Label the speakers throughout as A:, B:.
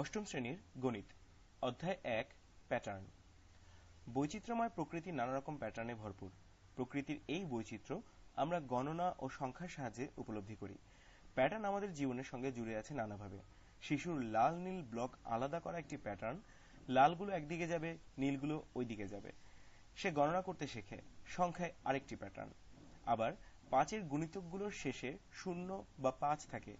A: অষ্টম শ্রেণির গণিত, অধ্যায় এক প্যাটার্ন বৈচিত্র্যময় প্রকৃতি নানা রকম প্যাটার্নে ভরপুর। প্রকৃতির এই বৈচিত্র্য আমরা গণনা ও সংখ্যার সাহায্যে উপলব্ধি করি। প্যাটার্ন আমাদের জীবনের সঙ্গে জুড়ে আছে নানাভাবে। শিশুর লাল নীল ব্লক আলাদা করা একটি প্যাটার্ন লালগুলো একদিকে যাবে, নীলগুলো ওই দিকে যাবে। সে গণনা করতে শেখে, সংখ্যায় আরেকটি প্যাটার্ন আবার পাঁচের গুণিতকগুলোর শেষে শূন্য বা পাঁচ থাকে,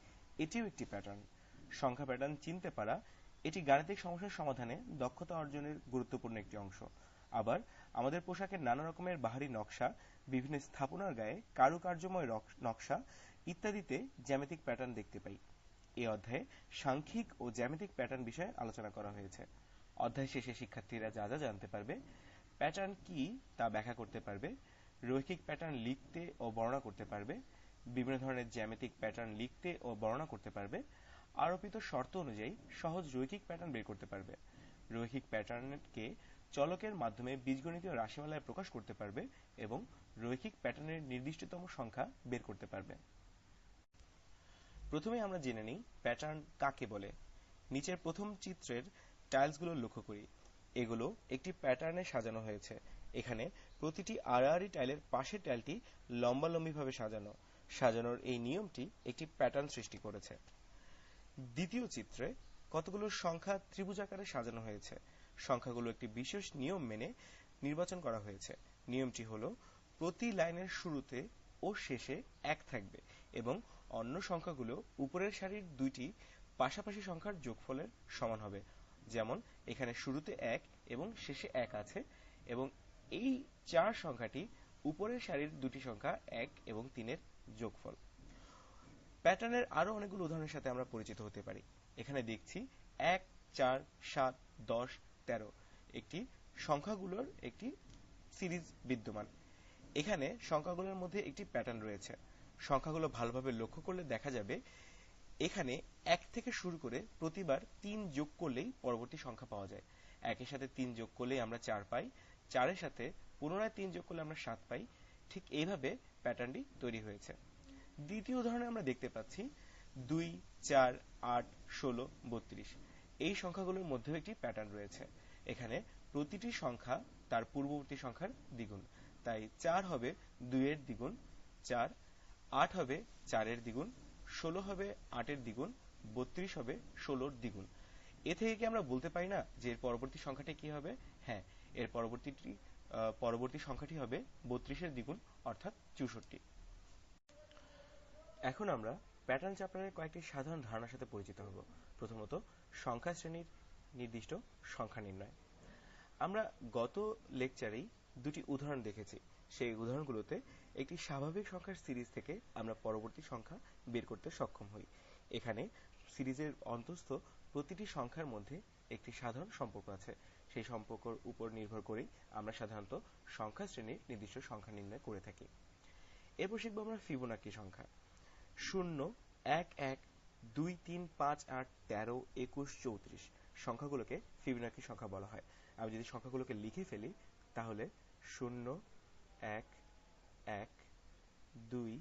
A: এটিও একটি প্যাটার্ন সংখ্যা প্যাটার্ন চিনতে পারা, এটি গাণিতিক সমস্যার সমাধানে দক্ষতা অর্জনের গুরুত্বপূর্ণ একটি অংশ। আবার, আমাদের পোশাকের নানা রকমের বাহারি নকশা, বিভিন্ন স্থাপনার গায়ে কারুকার্যময় নকশা ইত্যাদিতে জ্যামিতিক প্যাটার্ন দেখতে পাই। এই অধ্যায়ে সাংখ্যিক ও জ্যামিতিক প্যাটার্ন বিষয়ে আলোচনা করা হয়েছে। অধ্যায় শেষে শিক্ষার্থীরা যা যা জানতে পারবে প্যাটার্ন কি তা ব্যাখ্যা করতে পারবে, রৈখিক প্যাটার্ন লিখতে ও বর্ণনা করতে পারবে, বিভিন্ন ধরনের জ্যামিতিক প্যাটার্ন লিখতে ও বর্ণনা করতে পারবে আরোপিত শর্ত অনুযায়ী সহজ রৈখিক প্যাটার্ন বের করতে পারবে। রৈখিক প্যাটার্নকে চলকের মাধ্যমে বীজগণিতীয় রাশিমালায় প্রকাশ করতে পারবে এবং রৈখিক প্যাটার্নের নির্দিষ্টতম সংখ্যা বের করতে পারবে। প্রথমে আমরা জেনে নিই প্যাটার্ন কাকে বলে। নিচের প্রথম চিত্রের টাইলসগুলো লক্ষ্য করি। এগুলো একটি প্যাটার্নে সাজানো হয়েছে। এখানে প্রতিটি আড়াআড়ি টাইলের পাশের টাইলটি লম্বালম্বিভাবে সাজানো। সাজানোর এই নিয়মটি একটি প্যাটার্ন সৃষ্টি করেছে। দ্বিতীয় চিত্রে কতগুলো সংখ্যা ত্রিভুজাকারে সাজানো হয়েছে? সংখ্যাগুলো একটি বিশেষ নিয়ম মেনে নির্বাচন করা হয়েছে। নিয়মটি হল, প্রতি লাইনের শুরুতে ও শেষে এক থাকবে এবং অন্য সংখ্যাগুলো উপরের সারির দুইটি পাশাপাশি সংখ্যার যোগফলের সমান হবে। যেমন, এখানে শুরুতে এক এবং শেষে এক আছে এবং এই চার সংখ্যাটি উপরের সারির দুটি সংখ্যা এক এবং তিনের যোগফল। প্যাটার্নের আরও অনেকগুলো উদাহরণের সাথে আমরা পরিচিত হতে পারি। এখানে দেখছি এক, চার, সাত, দশ, তেরো একটি সংখ্যাগুলোর একটি সিরিজ বিদ্যমান। এখানে সংখ্যাগুলোর মধ্যে একটি প্যাটার্ন রয়েছে। সংখ্যাগুলো ভালোভাবে লক্ষ্য করলে দেখা যাবে এখানে এক থেকে শুরু করে প্রতিবার তিন যোগ করলেই পরবর্তী সংখ্যা পাওয়া যায়। একের সাথে তিন যোগ করলেই আমরা চার পাই। চারের সাথে পুনরায় তিন যোগ করলে আমরা সাত পাই। ঠিক এইভাবে প্যাটার্নটি তৈরি হয়েছে। দ্বিতীয় উদাহরণে আমরা দেখতে পাচ্ছি দুই, চার, আট, ষোলো, বত্রিশ। এই সংখ্যাগুলোর মধ্যেও একটি প্যাটার্ন রয়েছে। এখানে প্রতিটি সংখ্যা তার পূর্ববর্তী সংখ্যার দ্বিগুণ। তাই চার হবে দুইয়ের দ্বিগুণ, চার, আট হবে চারের দ্বিগুণ, ষোলো হবে আটের দ্বিগুণ, বত্রিশ হবে ষোলোর দ্বিগুণ। এ থেকে কি আমরা বলতে পারি না যে এর পরবর্তী সংখ্যাটি কি হবে? হ্যাঁ এর পরবর্তীটি পরবর্তী সংখ্যাটি হবে বত্রিশের দ্বিগুণ, অর্থাৎ চৌষট্টি। এখন আমরা প্যাটার্ন চ্যাপ্টারের কয়েকটি সাধারণ ধারণার সাথে পরিচিত হব। প্রথমত, সংখ্যা শ্রেণির নির্দিষ্ট সংখ্যা নির্ণয়। আমরা গত লেকচারেই দুটি উদাহরণ দেখেছি। সেই উদাহরণগুলোতে একটি স্বাভাবিক সংখ্যার সিরিজ থেকে আমরা পরবর্তী সংখ্যা বের করতে সক্ষম হই। এখানে সিরিজের অন্তস্থ প্রতিটি সংখ্যার মধ্যে একটি সাধারণ সম্পর্ক আছে। সেই সম্পর্কর উপর নির্ভর করেই আমরা সাধারণত সংখ্যা শ্রেণির নির্দিষ্ট সংখ্যা নির্ণয় করে থাকি। এরপর শিখব আমরা ফিবোনাকি সংখ্যা। শূন্য এক এক দুই তিন পাঁচ আট তেরো একুশ চৌত্রিশ। সংখ্যাগুলোকে ফিবোনাকি সংখ্যা বলা হয়। আমি যদি সংখ্যাগুলোকে লিখে ফেলি, তাহলে শূন্য এক এক দুই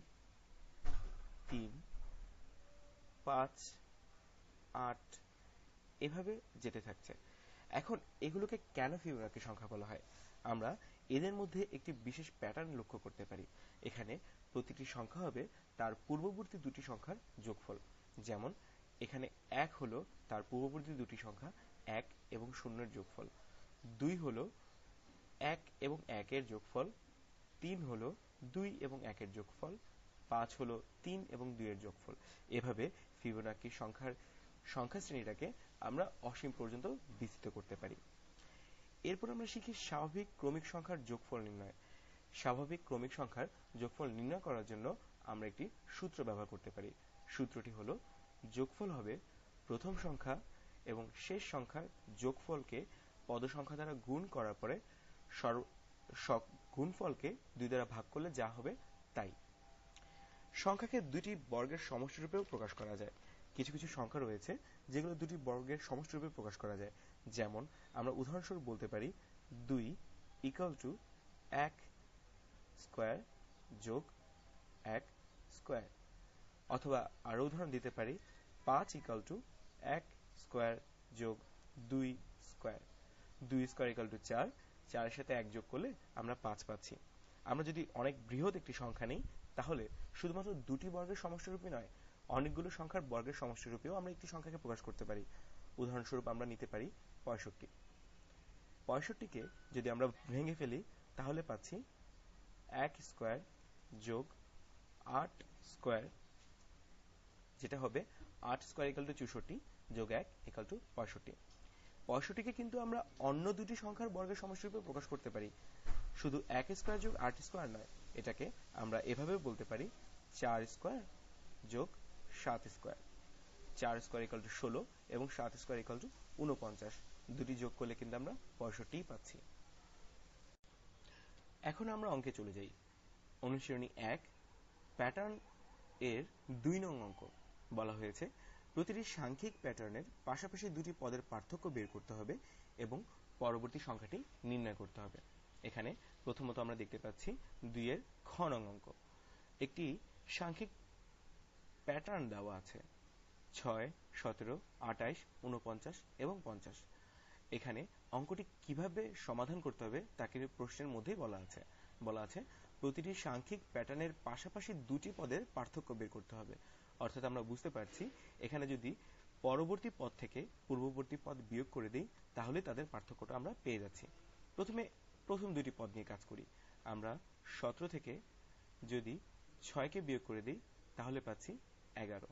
A: তিন পাঁচ আট এভাবে যেতে থাকছে। এখন এগুলোকে কেন ফিবোনাকি সংখ্যা বলা হয়? আমরা এদের মধ্যে একটি বিশেষ প্যাটার্ন লক্ষ্য করতে পারি। এখানে প্রতিটি সংখ্যা হবে তার পূর্ববর্তী দুটি সংখ্যার যোগফল। যেমন, এখানে এক হলো তার পূর্ববর্তী দুটি সংখ্যা, এক এবং শূন্যের যোগফল। দুই হলো এক এবং একের যোগফল। তিন হলো দুই এবং একের যোগফল। পাঁচ হলো তিন এবং দুইয়ের যোগফল। এভাবে ফিবোনাকি সংখ্যার সংখ্যা শ্রেণীটাকে আমরা অসীম পর্যন্ত বিস্তৃত করতে পারি। এরপর আমরা শিখি স্বাভাবিক ক্রমিক সংখ্যার যোগফল নির্ণয়। স্বাভাবিক ক্রমিক সংখ্যার যোগফল নির্ণয় করার জন্য আমরা একটি সূত্র ব্যবহার করতে পারি। সূত্রটি হলো, যোগফল হবে প্রথম সংখ্যা এবং শেষ সংখ্যার যোগফলকে পদ সংখ্যা দ্বারা গুণ করার পরে গুণফলকে দুই দ্বারা ভাগ করলে যা হবে তাই। সংখ্যাকে দুটি বর্গের সমষ্টি রূপেও প্রকাশ করা যায়। কিছু কিছু সংখ্যা রয়েছে যেগুলো দুটি বর্গের সমষ্টি রূপে প্রকাশ করা যায়। যেমন, আমরা উদাহরণস্বরূপ বলতে পারি, দুই ইকাল টু এক স্কোয়ার যোগ এক স্কোয়ার। অথবা আরও উদাহরণ দিতে পারি, পাঁচ ইকাল টু এক স্কোয়ার যোগ দুই স্কোয়ার। দুই স্কোয়ার ইকাল টু চার, চারের সাথে এক যোগ করলে আমরা পাঁচ পাচ্ছি। আমরা যদি অনেক বৃহৎ একটি সংখ্যা নিই, তাহলে শুধুমাত্র দুটি বর্গের সমষ্টিরূপে নয়, অনেকগুলো সংখ্যার বর্গের সমষ্টিরূপেও আমরা একটি সংখ্যাকে প্রকাশ করতে পারি। উদাহরণস্বরূপ আমরা নিতে পারি পঁয়ষট্টি। পঁয়ষট্টিকে যদি আমরা ভেঙে ফেলি, তাহলে পাচ্ছি এক স্কোয়ার যোগ আট স্কোয়ার, যেটা হবে আট স্কোয়ার ইকাল টু চৌষট্টি যোগ এক ইকাল টু পঁয়ষট্টি। পঁয়ষট্টিকে কিন্তু আমরা অন্য দুটি সংখ্যার বর্গের সমষ্টিরূপে প্রকাশ করতে পারি। শুধু এক স্কোয়ার যোগ আট স্কোয়ার নয়, এটাকে আমরা এভাবে বলতে পারি চার স্কোয়ার যোগ সাত স্কোয়ার। চার স্কোয়ার ইকাল টু ষোলো এবং সাত স্কোয়ার ইকাল টু উনপঞ্চাশ দুটি যোগ করলে কিন্তু আমরা পঁয়ষট্টি পাচ্ছি। এখন আমরা অঙ্কে চলে যাই। অনুশীলনী এক প্যাটার্ন এর দুই নং অঙ্ক। বলা হয়েছে, প্রতিটি সাংখ্যিক প্যাটার্নের পাশাপাশি দুটি পদের পার্থক্য বের করতে হবে এবং পরবর্তী সংখ্যাটি নির্ণয় করতে হবে। এখানে প্রথমত আমরা দেখতে পাচ্ছি দুইয়ের খ নং অঙ্ক। একটি সাংখ্যিক প্যাটার্ন দেওয়া আছে, ছয়, সতেরো আটাইশ উনপঞ্চাশ এবং পঞ্চাশ। এখানে অঙ্কটি কীভাবে সমাধান করতে হবে, তাকে প্রশ্নের মধ্যেই বলা আছে। বলা আছে, প্রতিটি সাংখ্যিক প্যাটার্নের পাশাপাশি দুটি পদের পার্থক্য বের করতে হবে। অর্থাৎ আমরা বুঝতে পারছি, এখানে যদি পরবর্তী পদ থেকে পূর্ববর্তী পদ বিয়োগ করে দিই, তাহলে তাদের পার্থক্যটা আমরা পেয়ে যাচ্ছি। প্রথমে, প্রথম দুটি পদ নিয়ে কাজ করি। আমরা সতেরো থেকে যদি ছয়কে বিয়োগ করে দিই, তাহলে পাচ্ছি এগারো।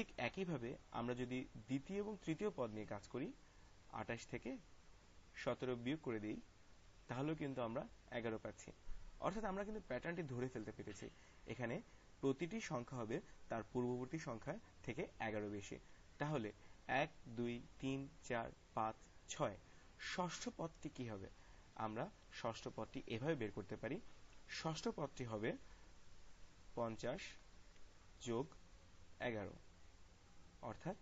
A: ঠিক একইভাবে আমরা যদি দ্বিতীয় এবং তৃতীয় পদ নিয়ে কাজ করি, আঠাশ থেকে সতেরো বিয়োগ করে দিই, তাহলেও কিন্তু আমরা এগারো পাচ্ছি। অর্থাৎ আমরা কিন্তু প্যাটার্নটি ধরে ফেলতে পেরেছি। এখানে প্রতিটি সংখ্যা হবে তার পূর্ববর্তী সংখ্যা থেকে এগারো বেশি। তাহলে এক, দুই, তিন, চার, পাঁচ, ছয়। ষষ্ঠ পদটি কি হবে? আমরা ষষ্ঠ পদটি এভাবে বের করতে পারি। ষষ্ঠ পদটি হবে পঞ্চাশ যোগ এগারো। অর্থাৎ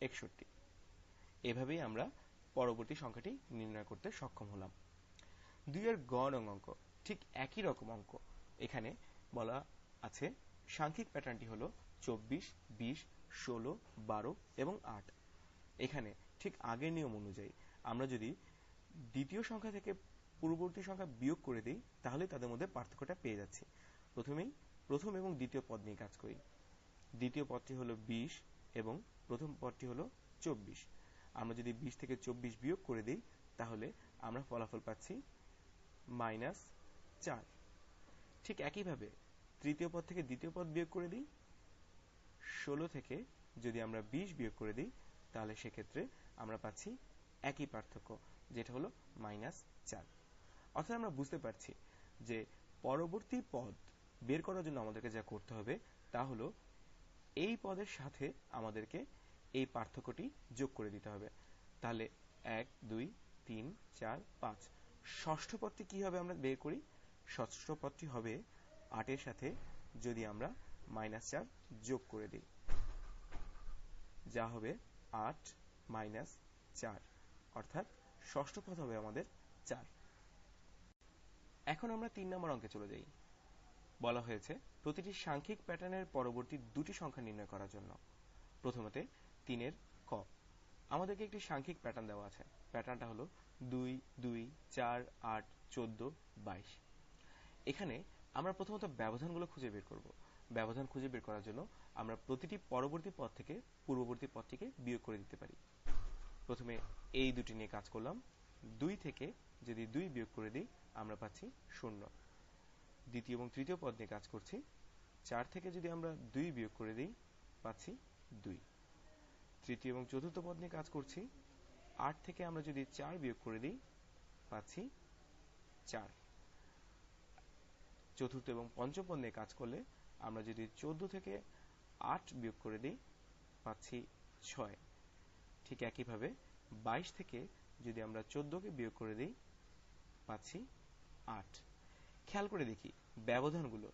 A: একষট্টি। এভাবেই আমরা পরবর্তী সংখ্যাটি নির্ণয় করতে সক্ষম হলাম। দুইয়ের গ নং অঙ্ক, ঠিক একই রকম অঙ্ক। এখানে বলা আছে, সাংখ্যিক প্যাটার্নটি হলো চব্বিশ, বিশ, ষোলো, বারো এবং আট। এখানে ঠিক আগের নিয়ম অনুযায়ী আমরা যদি দ্বিতীয় সংখ্যা থেকে পূর্ববর্তী সংখ্যা বিয়োগ করে দিই, তাহলে তাদের মধ্যে পার্থক্যটা পেয়ে যাচ্ছি। প্রথমেই প্রথম এবং দ্বিতীয় পদ নিয়ে কাজ করি। দ্বিতীয় পদটি হলো বিশ এবং প্রথম পদটি হল চব্বিশ। আমরা যদি বিশ থেকে চব্বিশ বিয়োগ করে দিই, তাহলে আমরা ফলাফল পাচ্ছি মাইনাস চার। ঠিক একইভাবে তৃতীয় পদ থেকে দ্বিতীয় পদ বিয়োগ করে দিই। ষোলো থেকে যদি আমরা বিশ বিয়োগ করে দিই, তাহলে সেক্ষেত্রে আমরা পাচ্ছি একই পার্থক্য, যেটা হলো মাইনাস চার। অর্থাৎ আমরা বুঝতে পারছি যে পরবর্তী পদ বের করার জন্য আমাদেরকে যা করতে হবে, তা হলো এই পদের সাথে আমাদেরকে এই পার্থক্যটি যোগ করে দিতে হবে। তাহলে এক, দুই, তিন, চার, পাঁচ। ষষ্ঠ পদটি কি হবে আমরা বের করি? ষষ্ঠ পদটি হবে আটের সাথে যদি আমরা মাইনাস চার যোগ করে দিই। যা হবে আট মাইনাস চার। অর্থাৎ ষষ্ঠ পদ হবে আমাদের চার। এখন আমরা তিন নম্বর অঙ্কে চলে যাই। বলা হয়েছে, প্রতিটি সাংখ্যিক প্যাটার্নের পরবর্তী দুটি সংখ্যা নির্ণয় করার জন্য। প্রথমতে, তিনের ক। আমাদেরকে একটি সাংখ্যিক প্যাটার্ন দেওয়া আছে। প্যাটার্নটা হলো দুই দুই, চার, আট, চোদ্দ, বাইশ। এখানে আমরা প্রথমত ব্যবধানগুলো খুঁজে বের করব। ব্যবধান খুঁজে বের করার জন্য আমরা প্রতিটি পরবর্তী পদ থেকে পূর্ববর্তী পদটিকে বিয়োগ করে দিতে পারি। প্রথমে এই দুটি নিয়ে কাজ করলাম। দুই থেকে যদি দুই বিয়োগ করে দিই, আমরা পাচ্ছি শূন্য। দ্বিতীয় এবং তৃতীয় পদ নিয়ে কাজ করছি। চার থেকে যদি আমরা দুই বিয়োগ করে দিই, পাচ্ছি দুই। তৃতীয় এবং চতুর্থ পদ নিয়ে কাজ করছি। আট থেকে আমরা যদি চার বিয়োগ করে দিই, পাচ্ছি চার। চতুর্থ এবং পঞ্চম পদ নিয়ে কাজ করলে আমরা যদি চোদ্দ থেকে আট বিয়োগ করে দিই, পাচ্ছি ছয়। ঠিক একইভাবে বাইশ থেকে যদি আমরা চোদ্দকে বিয়োগ করে দিই, পাচ্ছি আট। খেয়াল করে দেখি, ব্যবধানগুলো।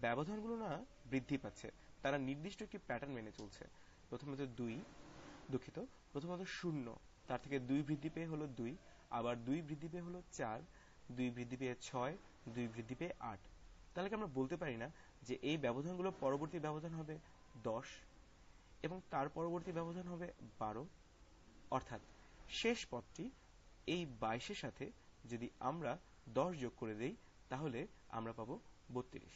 A: ব্যবধানগুলো না বৃদ্ধি পাচ্ছে। তারা নির্দিষ্ট একটি প্যাটার্ন মেনে চলছে। প্রথমত দুই দুঃখিত। প্রথমত শূন্য। তার থেকে দুই বৃদ্ধি পেয়ে হলো দুই। আবার দুই বৃদ্ধি পেয়ে হলো চার। দুই বৃদ্ধি পেয়ে ছয়। দুই বৃদ্ধি পেয়ে আট। তাহলে কি আমরা বলতে পারি না যে এই ব্যবধানগুলো পরবর্তী ব্যবধান হবে দশ এবং তার পরবর্তী ব্যবধান হবে বারো? অর্থাৎ শেষ পদটি এই বাইশের সাথে যদি আমরা দশ যোগ করে দেই তাহলে আমরা পাবো বত্রিশ।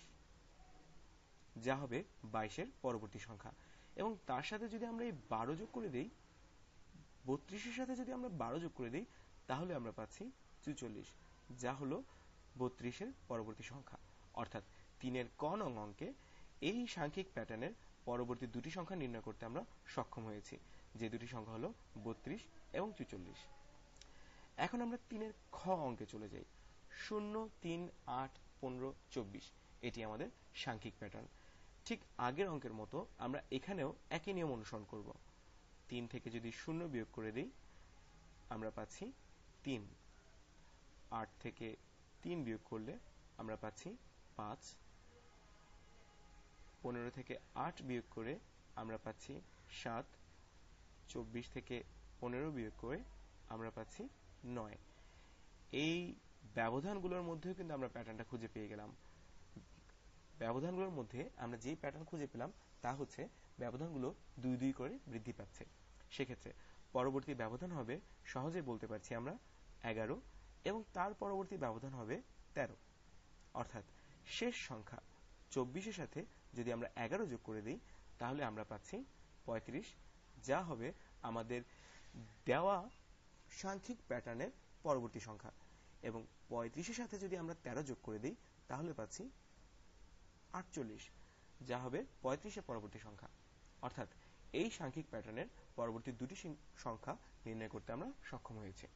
A: যা হবে বাইশের পরবর্তী সংখ্যা। এবং তার সাথে যদি আমরা এই বারো যোগ করে দেই, বত্রিশের সাথে যদি আমরা বারো যোগ করে দিই, তাহলে আমরা পাচ্ছি চুচল্লিশ। যা হলো বত্রিশের পরবর্তী সংখ্যা। অর্থাৎ তিনের ক নং অঙ্কে এই সাংখ্যিক প্যাটার্নের পরবর্তী দুটি সংখ্যা নির্ণয় করতে আমরা সক্ষম হয়েছি। যে দুটি সংখ্যা হলো বত্রিশ এবং চুচল্লিশ। এখন আমরা তিনের খ অঙ্কে চলে যাই। শূন্য, তিন, আট, পনেরো, চব্বিশ। এটি আমাদের সাংখ্যিক প্যাটার্ন। ঠিক আগের অঙ্কের মতো আমরা এখানেও একই নিয়ম অনুসরণ করব। তিন থেকে যদি শূন্য বিয়োগ করে দিই, আমরা পাচ্ছি তিন। আট থেকে তিন বিয়োগ করলে আমরা পাচ্ছি পাঁচ। পনেরো থেকে আট বিয়োগ করে আমরা পাচ্ছি সাত। চব্বিশ থেকে পনেরো বিয়োগ করে আমরা পাচ্ছি নয়। এই ব্যবধানগুলোর মধ্যেও কিন্তু আমরা প্যাটার্নটা খুঁজে পেয়ে গেলাম। ব্যবধানগুলোর মধ্যে আমরা যেই প্যাটার্ন খুঁজে পেলাম, তা হচ্ছে ব্যবধানগুলো দুই দুই করে বৃদ্ধি পাচ্ছে। সেক্ষেত্রে পরবর্তী ব্যবধান হবে সহজে বলতে পারছি আমরা এগারো এবং তার পরবর্তী ব্যবধান হবে তেরো। অর্থাৎ শেষ সংখ্যা চব্বিশের সাথে যদি আমরা এগারো যোগ করে দিই, তাহলে আমরা পাচ্ছি পঁয়ত্রিশ। যা হবে আমাদের দেওয়া সাংখ্যিক প্যাটার্নের পরবর্তী সংখ্যা। এবং পঁয়ত্রিশের সাথে যদি আমরা তেরো যোগ করে দিই, তাহলে পাচ্ছি আটচল্লিশ, যা হবে পঁয়ত্রিশের পরবর্তী সংখ্যা। অর্থাৎ এই সাংখ্যিক প্যাটার্নের পরবর্তী দুটি সংখ্যা নির্ণয় করতে আমরা সক্ষম হয়েছি।